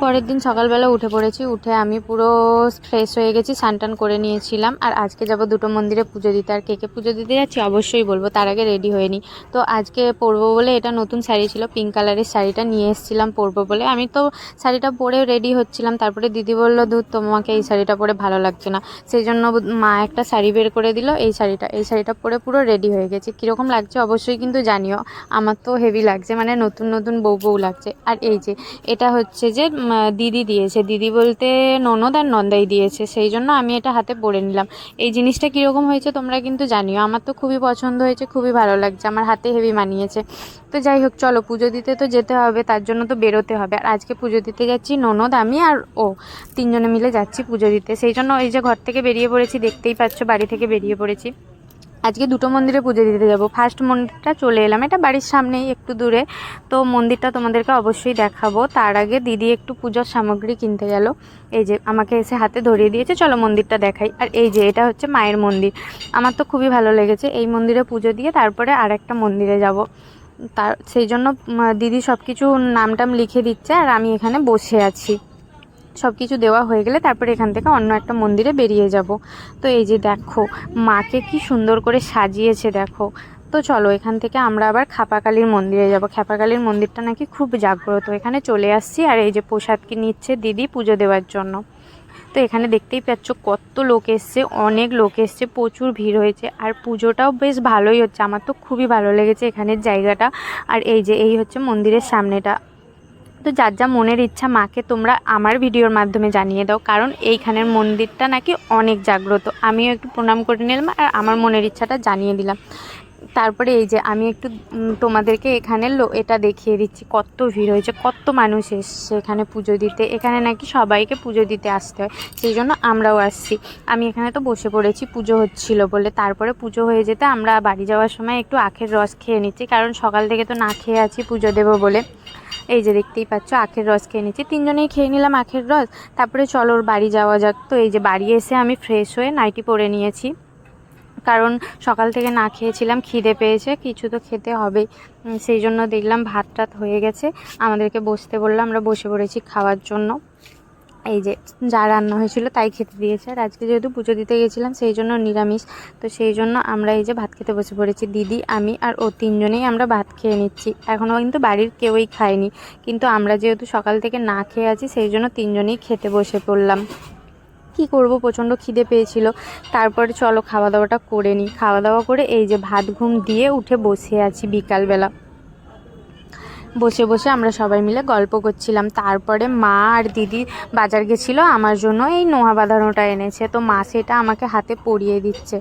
পরের দিন সকালবেলা উঠে পড়েছি। উঠে আমি পুরো ফ্রেশ হয়ে গেছি, স্নান করে নিয়েছিলাম। আর আজকে যাব দুটো মন্দিরে পুজো দিতে। আর কে কে পুজো দিতে যাচ্ছি অবশ্যই বলব, তার আগে রেডি হয়ে নিই তো আজকে পরবো বলে এটা নতুন শাড়ি ছিল পিঙ্ক কালারের শাড়িটা নিয়ে এসেছিলাম পরবো বলে। আমি তো শাড়িটা পরে রেডি হচ্ছিলাম, তারপরে দিদি বলল দূর তোমাকে এই শাড়িটা পরে ভালো লাগছে না। সেই জন্য মা একটা শাড়ি বের করে দিল, এই শাড়িটা এই শাড়িটা পরে পুরো রেডি হয়ে গেছে। কীরকম লাগছে অবশ্যই কিন্তু জানিও। আমার তো হেভি লাগছে মানে নতুন নতুন বউ বউ লাগছে। আর এই যে, এটা হচ্ছে যে দিদি দিয়েছে। দিদি বলতে ননদ আর নন্দাই দিয়েছে, সেই জন্য আমি এটা হাতে পরে নিলাম। এই জিনিসটা কীরকম হয়েছে তোমরা কিন্তু জানিও। আমার তো খুবই পছন্দ হয়েছে, খুবই ভালো লাগছে। আমার হাতে হেভি মানিয়েছে। তো যাই হোক, চলো, পুজো দিতে তো যেতে হবে, তার জন্য তো বেরোতে হবে। আর আজকে পুজো দিতে যাচ্ছি ননদ, আমি আর ও। তিনজনে মিলে যাচ্ছি পুজো দিতে। সেই জন্য এই যে ঘর থেকে বেরিয়ে পড়েছি, দেখতেই পাচ্ছ, বাড়ি থেকে বেরিয়ে পড়েছি। আজকে দুটো মন্দিরে পুজো দিতে যাব। ফার্স্ট মন্দিরটা চলে এলাম। এটা বাড়ির সামনেই, একটু দূরে। তো মন্দিরটা তোমাদেরকে অবশ্যই দেখাবো। তার আগে দিদি একটু পুজোর সামগ্রী কিনতে গেল। এই যে আমাকে এসে হাতে ধরিয়ে দিয়েছে। চলো মন্দিরটা দেখাই। আর এই যে, এটা হচ্ছে মায়ের মন্দির। আমার তো খুবই ভালো লেগেছে এই মন্দিরে পুজো দিয়ে। তারপরে আর একটা মন্দিরে যাব। তার, সেই জন্য দিদি সব কিছু নামটাম লিখে দিচ্ছে। আর আমি এখানে বসে আছি। সব কিছু দেওয়া হয়ে গেলে তারপরে এখান থেকে অন্য একটা মন্দিরে বেরিয়ে যাব। তো এই যে দেখো, মাকে কি সুন্দর করে সাজিয়েছে দেখো। তো চলো এখান থেকে আমরা আবার খাপাকালীর মন্দিরে যাব। খাপাকালীর মন্দিরটা নাকি খুব জাগ্রত। এখানে চলে আসছি আর এই যে প্রসাদ কি নিচ্ছে দিদি পুজো দেওয়ার জন্য। তো এখানে দেখতেই পাচ্ছ কত লোক এসছে, অনেক লোক এসছে, প্রচুর ভিড় হয়েছে আর পুজোটাও বেশ ভালোই হচ্ছে। আমার তো খুবই ভালো লেগেছে এখানের জায়গাটা। আর এই যে, এই হচ্ছে মন্দিরের সামনেটা। তো যার যা মনের ইচ্ছা মাকে তোমরা আমার ভিডিওর মাধ্যমে জানিয়ে দাও, কারণ এইখানের মন্দিরটা নাকি অনেক জাগ্রত। আমিও একটু প্রণাম করে নিলাম আর আমার মনের ইচ্ছাটা জানিয়ে দিলাম। তারপরে এই যে আমি একটু তোমাদেরকে এখানে লো, এটা দেখিয়ে দিচ্ছি, কত ভিড় হয়েছে, কত মানুষ এসছে এখানে পুজো দিতে। এখানে নাকি সবাইকে পুজো দিতে আসতে হয়, সেই জন্য আমরাও আসছি। আমি এখানে তো বসে পড়েছি, পুজো হচ্ছিল বলে। তারপরে পুজো হয়ে যেতে আমরা বাড়ি যাওয়ার সময় একটু আখের রস খেয়ে নিচ্ছি, কারণ সকাল থেকে তো না খেয়ে আছি পুজো দেবো বলে। এই যে দেখতেই পাচ্ছ, আখের রস খেয়ে নিচ্ছি। তিনজনেই খেয়ে নিলাম আখের রস। তারপরে চলো ওর বাড়ি যাওয়া যাক। তো এই যে বাড়ি এসে আমি ফ্রেশ হয়ে নাইটি পরে নিয়েছি। কারণ সকাল থেকে না খেয়েছিলাম, খিদে পেয়েছে, কিছু তো খেতে হবে। সেই জন্য দেখলাম ভাত টাত হয়ে গেছে। আমাদেরকে বসতে বললাম আমরা বসে পড়েছি খাওয়ার জন্য। এই যে যা রান্না হয়েছিল তাই খেতে দিয়েছে। আর আজকে যেহেতু পুজো দিতে গেছিলাম, সেই জন্য নিরামিষ। তো সেই জন্য আমরা এই যে ভাত খেতে বসে পড়েছি। দিদি, আমি আর ও তিনজনেই আমরা ভাত খেয়ে নিচ্ছি। এখনও কিন্তু বাড়ির কেউই খায়নি। কিন্তু আমরা যেহেতু সকাল থেকে না খেয়ে আছি, সেই জন্য তিনজনেই খেতে বসে পড়লাম। কি করব? প্রচণ্ড খিদে পেয়েছিল। তারপরে চলো খাওয়া দাওয়াটা করে নিই। খাওয়া দাওয়া করে এই যে ভাত ঘুম দিয়ে উঠে বসে আছি বিকালবেলা। বসে বসে আমরা সবাই মিলে গল্প করছিলাম। তারপরে মা আর দিদি বাজার গেছিল, আমার জন্য এই নোহা বাঁধানোটা এনেছে। তো মা সেটা আমাকে হাতে পরিয়ে দিচ্ছে।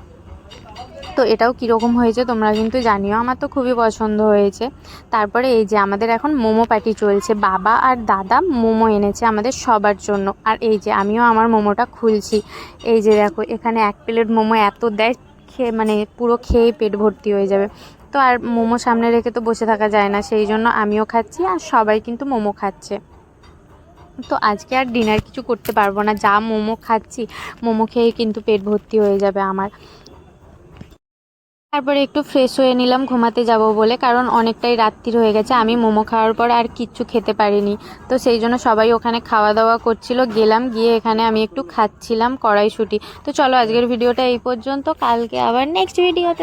তো এটাও কীরকম হয়েছে তোমরা কিন্তু জানিও, আমার তো খুবই পছন্দ হয়েছে। তারপরে এই যে আমাদের এখন মোমো পার্টি চলছে, বাবা আর দাদা মোমো এনেছে আমাদের সবার জন্য। আর এই যে আমিও আমার মোমোটা খুলছি। এই যে দেখো, এখানে এক প্লেট মোমো এত দেয় খেয়ে মানে পুরো খেয়ে পেট ভর্তি হয়ে যাবে। তো আর মোমো সামনে রেখে তো বসে থাকা যায় না, সেই জন্য আমিও খাচ্ছি আর সবাই কিন্তু মোমো খাচ্ছে। তো আজকে আর ডিনার কিছু করতে পারব না, যা মোমো খাচ্ছি, মোমো খেয়ে কিন্তু পেট ভর্তি হয়ে যাবে আমার। তারপরে একটু ফ্রেশ হয়ে নিলাম, ঘুমাতে যাব বলে, কারণ অনেকটাই রাত্রি হয়ে গেছে। আমি মোমো খাওয়ার পর আর কিচ্ছু খেতে পারিনি। তো সেই জন্য সবাই ওখানে খাওয়া দাওয়া করছিল। গেলাম, গিয়ে এখানে আমি একটু খাচ্ছিলাম কড়াইশুটি। তো চলো আজকের ভিডিওটা এই পর্যন্ত। কালকে আবার নেক্সট ভিডিওতে